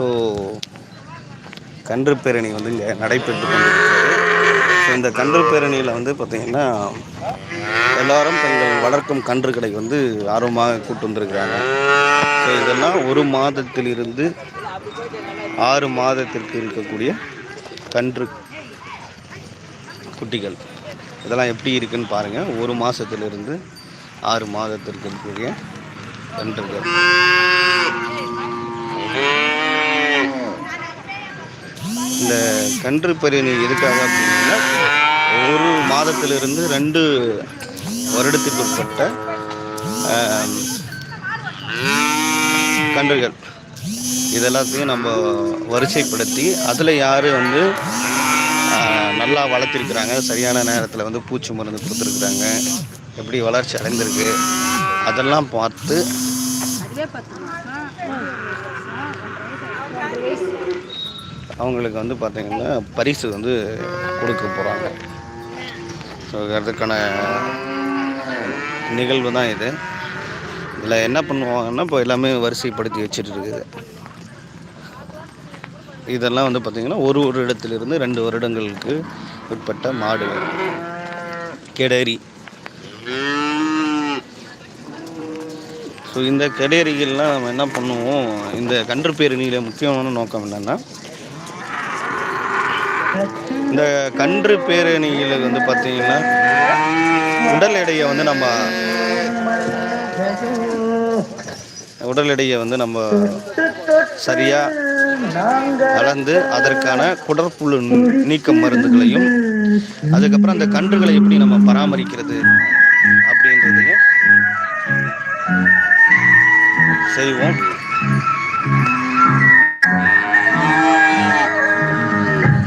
So கன்று பேரணி வந்து இங்கே நடைபெற்று கொண்டிருக்கிறது. ஸோ இந்த கன்று பேரணியில் வந்து பார்த்திங்கன்னா எல்லாரும் தங்கள் வளர்க்கும் கன்றுகளை வந்து ஆர்வமாக கூட்டு வந்திருக்கிறாங்க. ஸோ இதெல்லாம் ஒரு மாதத்திலிருந்து ஆறு மாதத்திற்கு இருக்கக்கூடிய கன்று குட்டிகள். இதெல்லாம் எப்படி இருக்குன்னு பாருங்கள் ஒரு மாதத்திலிருந்து ஆறு மாதத்திற்கு இருக்கக்கூடிய கன்றுகள். இந்த கன்று பரிணி எதுக்காக அப்படின்னா ஒரு மாதத்திலிருந்து ரெண்டு வருடத்துக்கு உட்பட்ட கன்றுகள். இதெல்லாத்தையும் நம்ம வரிசைப்படுத்தி அதில் யார் வந்து நல்லா வளர்த்திருக்கிறாங்க சரியான நேரத்தில் வந்து பூச்சி மருந்து கொடுத்துருக்குறாங்க எப்படி வளர்ச்சி அடைந்திருக்கு அதெல்லாம் பார்த்து அவங்களுக்கு வந்து பார்த்திங்கன்னா பரிசு வந்து கொடுக்க போகிறாங்க ஸோ அதுக்கான நிகழ்வு தான் இது. இதில் என்ன பண்ணுவாங்கன்னா இப்போ எல்லாமே வரிசைப்படுத்தி வச்சுட்டு இருக்குது. இதெல்லாம் வந்து பார்த்திங்கன்னா ஒரு ஒரு இடத்துலேருந்து ரெண்டு வருடங்களுக்கு உட்பட்ட மாடுகள். கெடரி. ஸோ இந்த கெடேரிகள்லாம் நம்ம என்ன பண்ணுவோம் இந்த கன்று பேரணியில் முக்கியமான நோக்கம் என்னென்னா இந்த கன்று பேரணியில் வந்து பார்த்தீங்கன்னா உடல் எடையை வந்து நம்ம உடல் எடையை வந்து நம்ம சரியாக வளர்ந்து அதற்கான குடற்புழு நீக்க மருந்துகளையும் அதுக்கப்புறம் அந்த கன்றுகளை எப்படி நம்ம பராமரிக்கிறது அப்படின்றதையும் செய்வோம்.